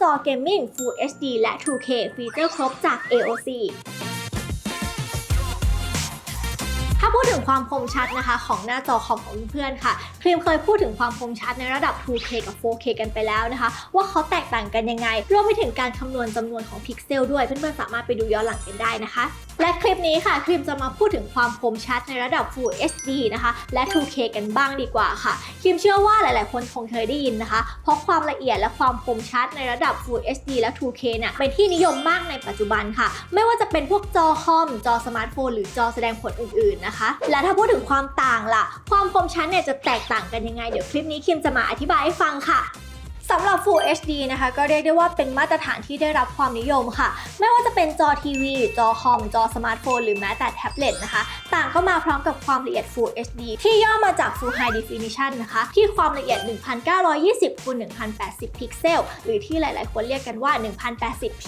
จอเกมมิ่ง Full HD และ 2K ฟีเจอร์ครบจาก AOC ถ้าพูดถึงความคมชัดนะคะ ของหน้าจอคอมของเพื่อนๆค่ะครีมเคยพูดถึงความคมชัดในระดับ 2K กับ 4K กันไปแล้วนะคะ ว่าเขาแตกต่างกันยังไง รวมไปถึงการคำนวณจำนวนของพิกเซลด้วยเพื่อนๆสามารถไปดูย้อนหลังกันได้นะคะ และคลิปนี้ค่ะครีมจะมาพูดถึงความคมชัดในระดับ Full HD นะคะ และ 2K กันบ้างดีกว่าค่ะครีมเชื่อว่าหลาย ๆ คนคงเคยได้ยินนะคะ เพราะความละเอียดและความคมชัดในระดับ Full HD และ 2K เนี่ยเป็นที่นิยมมากในปัจจุบันค่ะ ไม่ว่าจะเป็นพวกจอคอม จอสมาร์ทโฟน หรือจอแสดงผลอื่น ๆ นะคะ และถ้าพูดถึงความต่างล่ะ ความคมชัดเนี่ยจะแตกต่างกันยังไง เดี๋ยวคลิปนี้คิมจะมาอธิบายให้ฟังค่ะ สำหรับ Full HD นะคะก็เรียกได้ว่าเป็นมาตรฐานที่ได้รับความนิยมค่ะ ไม่ว่าจะเป็นจอทีวี จอคอม จอสมาร์ทโฟน หรือแม้แต่แท็บเล็ตนะคะ ต่างก็มาพร้อมกับความละเอียด Full HD ที่ย่อมาจาก Full High Definition นะคะ ที่ความละเอียด 1920คูณ1080 พิกเซล หรือที่หลาย ๆ คนเรียกกันว่า 1080p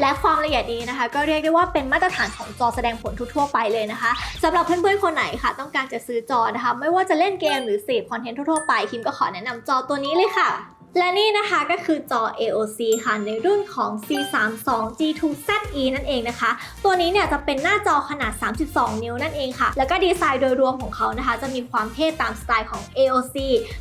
และความละเอียดนี้นะคะ ก็เรียกได้ว่าเป็นมาตรฐานของจอแสดงผลทั่ว ๆ ไปเลยนะคะสำหรับเพื่อน ๆ คนไหนค่ะ ต้องการจะซื้อจอนะคะ ไม่ว่าจะเล่นเกมหรือเสพคอนเทนต์ทั่ว ๆ ไปคิมก็ขอแนะนำจอตัวนี้เลยค่ะ และนี่นะคะก็คือจอ AOC ค่ะในรุ่นของ C32 G2ZE นั่นเองนะคะ ตัวนี้เนี่ยจะเป็นหน้าจอขนาด 32 นิ้วนั่นเองค่ะ แล้วก็ดีไซน์โดยรวมของเขานะคะ จะมีความเท่ตามสไตล์ของ AOC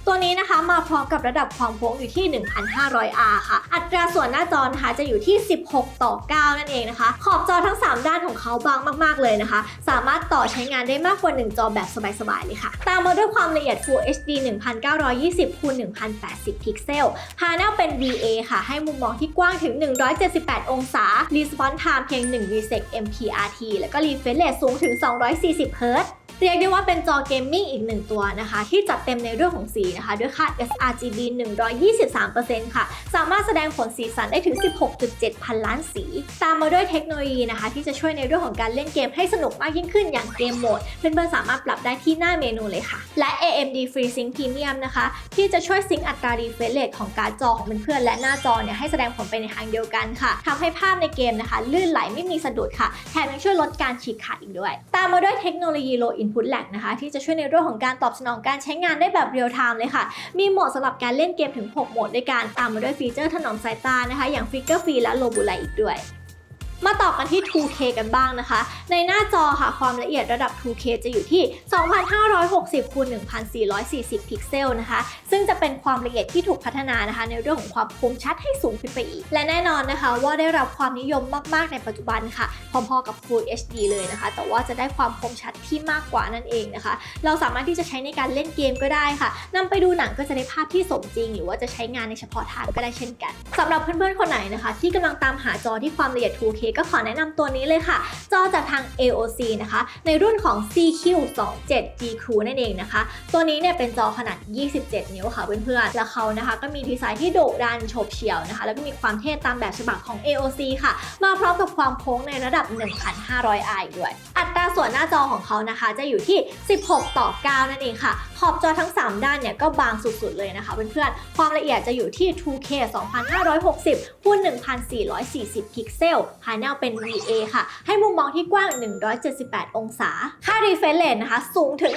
ตัวนี้นะคะมาพร้อมกับระดับความโค้งอยู่ที่ 1,500R ค่ะ อัตราส่วนหน้าจอนะคะจะอยู่ที่ 16 ต่อ 9 นั่นเองนะคะ ขอบจอทั้ง 3 ด้านของเขาบางมากๆเลยนะคะ สามารถต่อใช้งานได้มากกว่า 1 จอแบบสบายๆเลยค่ะ ตามมาด้วยความละเอียด Full HD 1920คูณ1080 พิกเซลพา n e l เป็น VA ค่ะ ให้มุมมองที่กว้างถึง 178 องศา Response Time เพียง 1 v s e c MPRT แล้วก็ Refresh Rate สูงถึง 240 Hz เรียกได้ว่าเป็นจอเกมมิ่งอีกหนึ่งตัวนะคะ ที่จัดเต็มในเรื่องของสีนะคะ ด้วยค่า sRGB 123%ค่ะ สามารถแสดงผลสีสันได้ถึง 16.7 พันล้านสี ตามมาด้วยเทคโนโลยีนะคะ ที่จะช่วยในเรื่องของการเล่นเกมให้สนุกมากยิ่งขึ้นอย่างเกมโหมด เพื่อนๆสามารถปรับได้ที่หน้าเมนูเลยค่ะ และ AMD FreeSync Premium นะคะ ที่จะช่วยซิงค์อัตรา refresh rate ของการ์ดจอของเพื่อนๆและหน้าจอเนี่ยให้แสดงผลไปในทางเดียวกันค่ะทำให้ภาพในเกมนะคะลื่นไหลไม่มีสะดุดค่ะแถมยังช่วยลดการฉีกขาดอีกด้วย ตามมาด้วยเทคโนโลยี Low Input Lag นะคะ ที่จะช่วยในเรื่องของการตอบสนองการใช้งานได้แบบเรียลไทม์เลยค่ะ มีโหมดสำหรับการเล่นเกมถึง 6 โหมดด้วยกันตามมาด้วยฟีเจอร์ถนอมสายตานะคะ อย่างฟิกเกอร์ฟรีและโลบูไลอีกด้วย มาต่อกันที่ 2K กันบ้างนะคะ ในหน้าจอค่ะความละเอียดระดับ 2K จะอยู่ที่ 2560คูณ1440 พิกเซลนะคะ ซึ่งจะเป็นความละเอียดที่ถูกพัฒนานะคะ ในเรื่องของความคมชัดให้สูงขึ้นไปอีก และแน่นอนนะคะ ว่าได้รับความนิยมมาก ๆ ในปัจจุบันค่ะ พอๆกับ Full HD เลยนะคะ แต่ว่าจะได้ความคมชัดที่มากกว่านั่นเองนะคะ เราสามารถที่จะใช้ในการเล่นเกมก็ได้ค่ะนำไปดูหนังก็จะได้ภาพที่สมจริง หรือว่าจะใช้งานในเฉพาะทางก็ได้เช่นกันสำหรับเพื่อนๆคนไหนนะคะ ที่กำลังตามหาจอที่ความละเอียด 2K ก็ขอแนะนำตัวนี้เลยค่ะ จอจากทาง AOC นะคะ ในรุ่นของ CQ27 G Crew นั่นเองนะคะ ตัวนี้เนี่ยเป็นจอขนาด 27 นิ้วค่ะเพื่อนๆ แล้วเขานะคะก็มีดีไซน์ที่โดดดันโฉบเฉี่ยวนะคะ แล้วก็มีความเท่ตามแบบฉบับของ AOC ค่ะ มาพร้อมกับความโค้งในระดับ 1,500i ด้วย อัตราส่วนหน้าจอของเขานะคะ จะอยู่ที่ 16 ต่อ 9 นั่นเองค่ะ อบจอทั้ง 3 ด้านเนี่ยก็บางสุดๆเลยนะคะเพื่อนๆ ความละเอียดจะอยู่ที่ 2K 2560คูณ1440 พิกเซลภายในเป็น VA ค่ะ ให้มุมมองที่กว้าง 178 องศา ค่า refresh rate นะคะ สูงถึง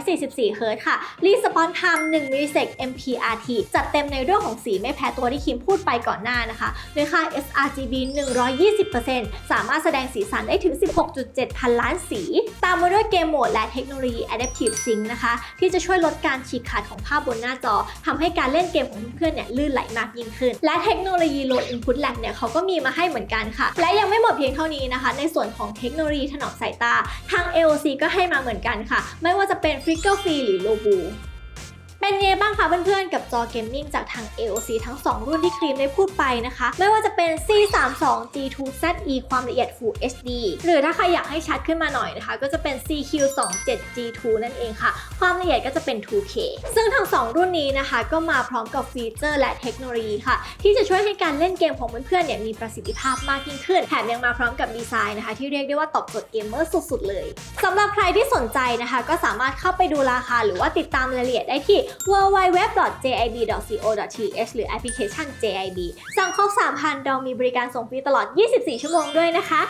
144 Hz ค่ะ response time 1 ms MPRT จัดเต็มในเรื่องของสีไม่แพ้ตัวที่คิมพูดไปก่อนหน้านะคะด้วยค่า sRGB 120%สามารถแสดงสีสันได้ถึง 16.7 พันล้านสี ตามมาด้วยเกมโหมดและเทคโนโลยี Adaptive Sync นะคะ ที่จะช่วยวยลดการฉีกขาดของภาพบนหน้าจอทำให้การเล่นเกมของเพื่อนๆเนี่ยลื่นไหลมากยิ่งขึ้น และเทคโนโลยี Low Input Lag เนี่ยเขาก็มีมาให้เหมือนกันค่ะ และยังไม่หมดเพียงเท่านี้นะคะ ในส่วนของเทคโนโลยีถนอมสายตา ทาง AOC ก็ให้มาเหมือนกันค่ะ ไม่ว่าจะเป็น Flicker Free หรือ Lobu เป็นไงบ้างคะเพื่อนๆ กับจอเกมมิ่งจากทาง AOC ทั้ง 2 รุ่นที่ครีมได้พูดไปนะคะ ไม่ว่าจะเป็น C32 G2ZE ความละเอียด Full HD หรือถ้าใครอยากให้ชัดขึ้นมาหน่อยนะคะ ก็จะเป็น CQ27 G2 นั่นเองค่ะ ความละเอียดก็จะเป็น 2K ซึ่งทั้ง 2 รุ่นนี้นะคะ ก็มาพร้อมกับฟีเจอร์และเทคโนโลยีค่ะ ที่จะช่วยให้การเล่นเกมของเพื่อนๆเนี่ยมีประสิทธิภาพมากยิ่งขึ้นแถมยังมาพร้อมกับดีไซน์นะคะ ที่เรียกได้ว่าตอบโจทย์เกมเมอร์สุดๆเลยสำหรับใครที่สนใจนะคะ ก็สามารถเข้าไปดูราคา หรือว่าติดตามรายละเอียดได้ที่ www.jib.co.th หรือแอปพลิเคชัน JIB สั่งครบ3,000เรามีบริการส่งฟรีตลอด 24 ชั่วโมงด้วยนะคะ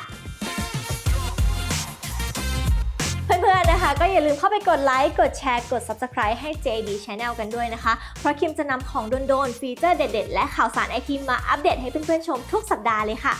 เพื่อนๆ นะคะ ก็อย่าลืมเข้าไปกดไลค์ กดแชร์ กด Subscribe ให้ JD Channel กันด้วยนะคะ เพราะคิมจะนำของโดนๆ ฟีเจอร์เด็ดๆ และข่าวสารไอทีมาอัปเดตให้เพื่อนๆ ชมทุกสัปดาห์เลยค่ะ